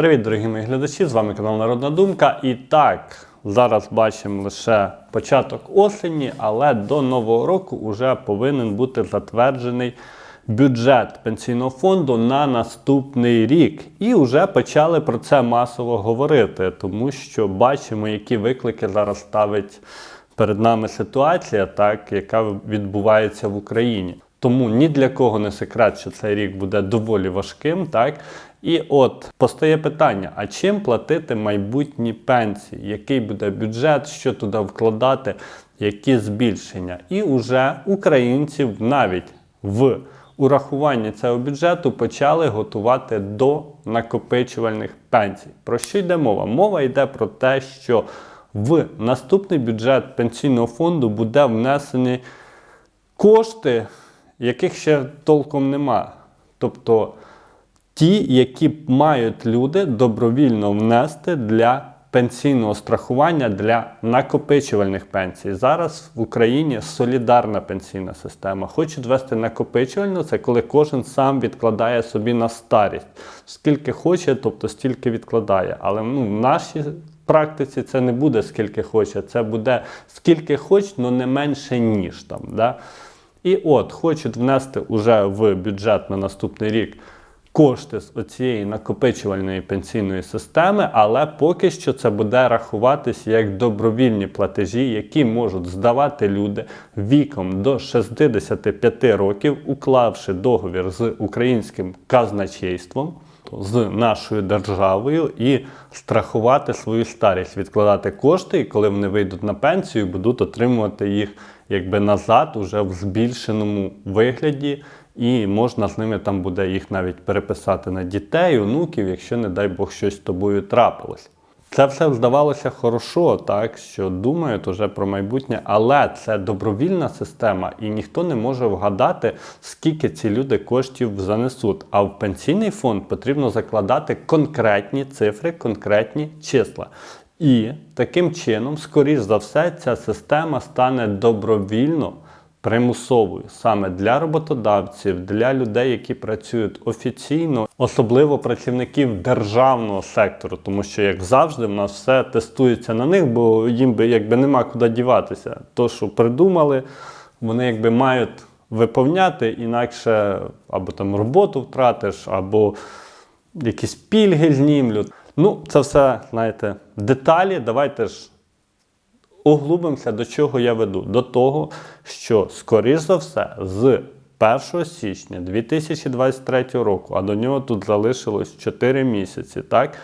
Привіт, дорогі мої глядачі! З вами канал Народна Думка. І так, зараз бачимо лише початок осені, але до нового року вже повинен бути затверджений бюджет пенсійного фонду на наступний рік. І вже почали про це масово говорити, тому що бачимо, які виклики зараз ставить перед нами ситуація, так, яка відбувається в Україні. Тому ні для кого не секрет, що цей рік буде доволі важким, так? І от постає питання: а чим платити майбутні пенсії? Який буде бюджет, що туди вкладати, які збільшення? І уже українців навіть в урахуванні цього бюджету почали готувати до накопичувальних пенсій. Про що йде мова? Мова йде про те, що в наступний бюджет пенсійного фонду буде внесені кошти, яких ще толком нема. Тобто ті, які мають люди добровільно внести для пенсійного страхування для накопичувальних пенсій. Зараз в Україні солідарна пенсійна система. Хочуть ввести накопичувальну, це коли кожен сам відкладає собі на старість. Скільки хоче, тобто стільки відкладає. Але ну, в нашій практиці це не буде скільки хоче, це буде скільки хоч, але не менше, ніж там. Да? І от хочуть внести уже в бюджет на наступний рік кошти з оцієї накопичувальної пенсійної системи, але поки що це буде рахуватися як добровільні платежі, які можуть здавати люди віком до 65 років, уклавши договір з українським казначейством. З нашою державою і страхувати свою старість, відкладати кошти, і коли вони вийдуть на пенсію, будуть отримувати їх якби назад, уже в збільшеному вигляді, і можна з ними там буде їх навіть переписати на дітей, онуків, якщо, не дай Бог, щось з тобою трапилось. Це все здавалося хорошо, так що думають уже про майбутнє, але це добровільна система, і ніхто не може вгадати, скільки ці люди коштів занесуть. А в пенсійний фонд потрібно закладати конкретні цифри, конкретні числа. І таким чином, скоріш за все, ця система стане добровільно примусовою саме для роботодавців, для людей, які працюють офіційно, особливо працівників державного сектору, тому що, як завжди, в нас все тестується на них, бо їм би якби нема куди діватися. То, що придумали, вони якби мають виповняти, інакше або там роботу втратиш, або якісь пільги знімлють. Ну, це все, знаєте, деталі. Давайте ж углубимося, до чого я веду. До того, що, скоріш за все, з 1 січня 2023 року, а до нього тут залишилось 4 місяці, так,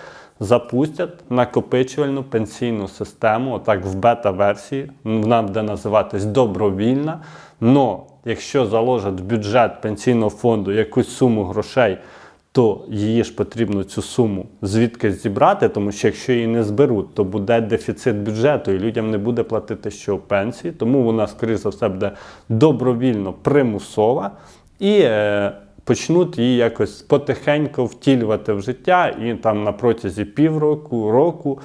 запустять накопичувальну пенсійну систему, отак в бета-версії, вона буде називатись добровільна. Но якщо заложать в бюджет пенсійного фонду якусь суму грошей, то її ж потрібно цю суму звідкись зібрати, тому що якщо її не зберуть, то буде дефіцит бюджету і людям не буде платити що пенсії, тому вона, скоріш за все, буде добровільно примусова і е, почнуть її якось потихеньку втілювати в життя, і там на протязі півроку, року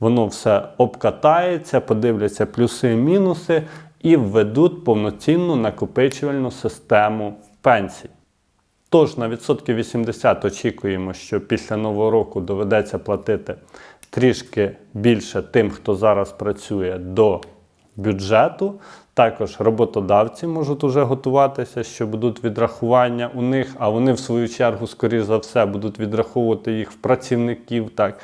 воно все обкатається, подивляться плюси і мінуси і введуть повноцінну накопичувальну систему пенсій. Тож на відсотки 80 очікуємо, що після нового року доведеться платити трішки більше тим, хто зараз працює до бюджету. Також роботодавці можуть уже готуватися, що будуть відрахування у них, а вони в свою чергу, скоріш за все, будуть відраховувати їх в працівників. Так,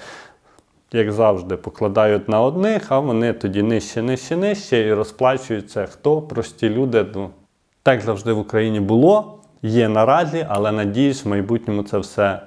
як завжди, покладають на одних, а вони тоді нижче, нижче, нижче і розплачуються хто прості люди. Ну, так завжди в Україні було є наразі, але надіюсь, в майбутньому це все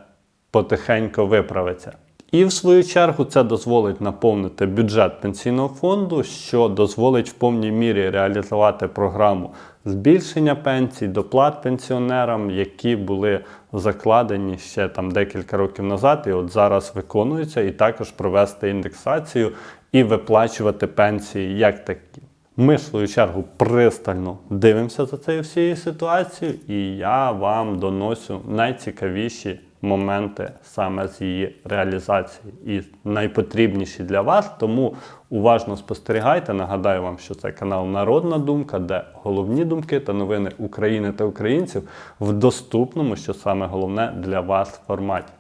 потихеньку виправиться. І в свою чергу це дозволить наповнити бюджет пенсійного фонду, що дозволить в повній мірі реалізувати програму збільшення пенсій, доплат пенсіонерам, які були закладені ще там декілька років назад, і от зараз виконуються, і також провести індексацію і виплачувати пенсії як такі. Ми, в свою чергу, пристально дивимося за цією всією ситуацією, і я вам доносю найцікавіші моменти саме з її реалізації і найпотрібніші для вас. Тому уважно спостерігайте. Нагадаю вам, що це канал Народна Думка, де головні думки та новини України та українців в доступному, що саме головне для вас форматі.